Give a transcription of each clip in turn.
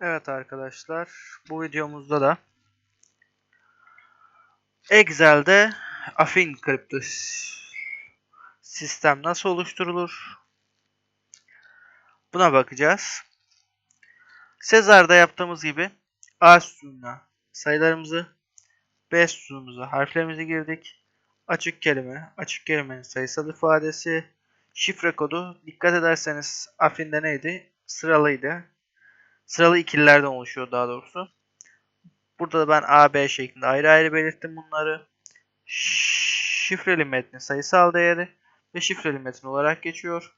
Evet arkadaşlar, bu videomuzda da Excel'de Affin kripto sistem nasıl oluşturulur? Buna bakacağız. Sezar'da yaptığımız gibi A sütununa sayılarımızı, B sütunumuza harflerimizi girdik. Açık kelime, açık kelimenin sayısal ifadesi, şifre kodu. Dikkat ederseniz Affin'de neydi? Sıralıydı. Sıralı ikililerden oluşuyor daha doğrusu. Burada da ben A, B şeklinde ayrı ayrı belirttim bunları. Şifreli metnin sayısal değeri ve şifreli metin olarak geçiyor.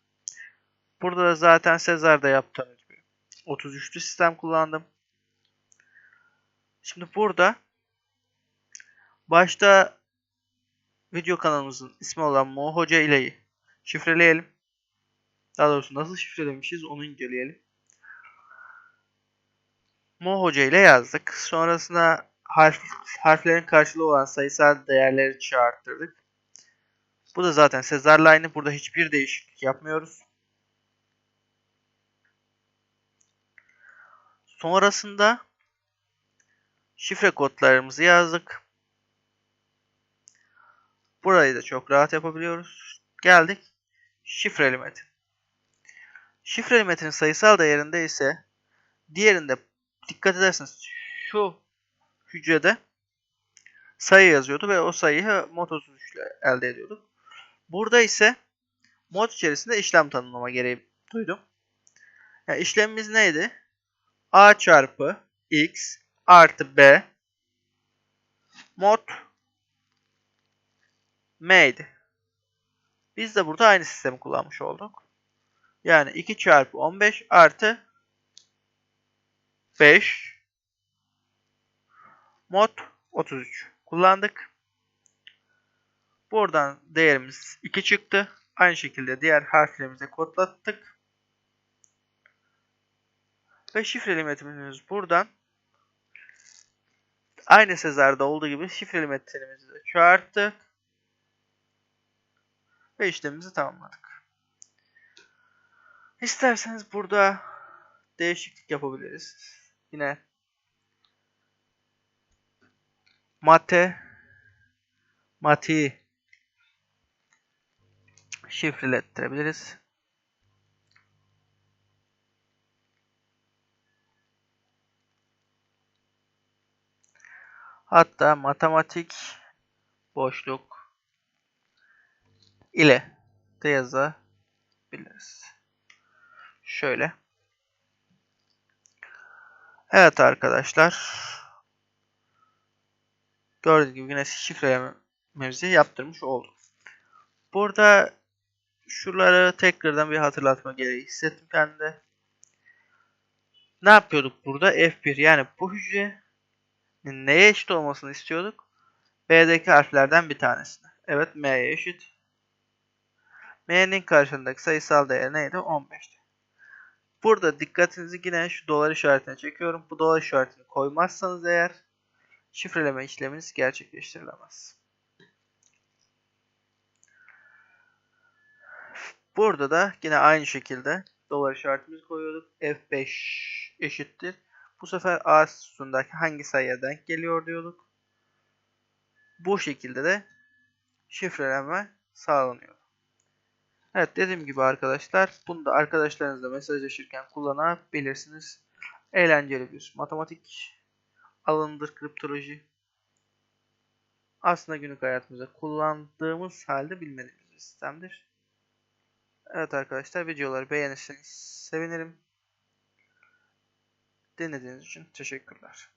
Burada da zaten Sezar'da yaptığım gibi 33'lü sistem kullandım. Şimdi burada başta video kanalımızın ismi olan Mo Hoca ile'yi şifreleyelim. Daha doğrusu nasıl şifrelemişiz onu inceleyelim. Mo Hoca ile yazdık. Sonrasında harf, harflerin karşılığı olan sayısal değerleri çağırttırdık. Bu da zaten Sezar'la aynı. Burada hiçbir değişiklik yapmıyoruz. Sonrasında şifre kodlarımızı yazdık. Burayı da çok rahat yapabiliyoruz. Geldik şifreli metin. Şifreli metinin sayısal değerinde ise diğerinde dikkat ederseniz şu hücrede sayı yazıyordu ve o sayıyı mod 33 ile elde ediyorduk. Burada ise mod içerisinde işlem tanımlama gereği duydum. Yani işlemimiz neydi? A çarpı x artı b mod m'ydi. Biz de burada aynı sistemi kullanmış olduk. Yani 2 çarpı 15 artı 5 mod 33 kullandık. Buradan değerimiz 2 çıktı. Aynı şekilde diğer harflerimize kodlattık. Ve şifreli metinimiz buradan aynı Sezar'da olduğu gibi şifreli metinimizi de çağırttık. Ve işlemimizi tamamladık. İsterseniz burada değişiklik yapabiliriz. Yine mate mati şifrelettirebiliriz. Hatta matematik boşluk ile de yazabiliriz. Şöyle. Evet arkadaşlar. Gördüğünüz gibi yine şifrelememizi yaptırmış olduk. Burada şuraları tekrardan bir hatırlatma gereği hissettim kendimde. Ne yapıyorduk burada? F1 yani bu hücrenin neye eşit olmasını istiyorduk? B'deki harflerden bir tanesine. Evet M'ye eşit. M'nin karşısındaki sayısal değer neydi? 15'ti. Burada dikkatinizi yine şu dolar işaretine çekiyorum. Bu dolar işaretini koymazsanız eğer şifreleme işleminiz gerçekleştirilemez. Burada da yine aynı şekilde dolar işaretimizi koyuyorduk. F5 eşittir. Bu sefer A sütundaki hangi sayıya denk geliyor diyorduk. Bu şekilde de şifreleme sağlanıyor. Evet dediğim gibi arkadaşlar bunu da arkadaşlarınızla mesajlaşırken kullanabilirsiniz. Eğlenceli bir matematik alanıdır kriptoloji. Aslında günlük hayatımızda kullandığımız halde bilmediğimiz bir sistemdir. Evet arkadaşlar videoları beğenirseniz sevinirim. Dinlediğiniz için teşekkürler.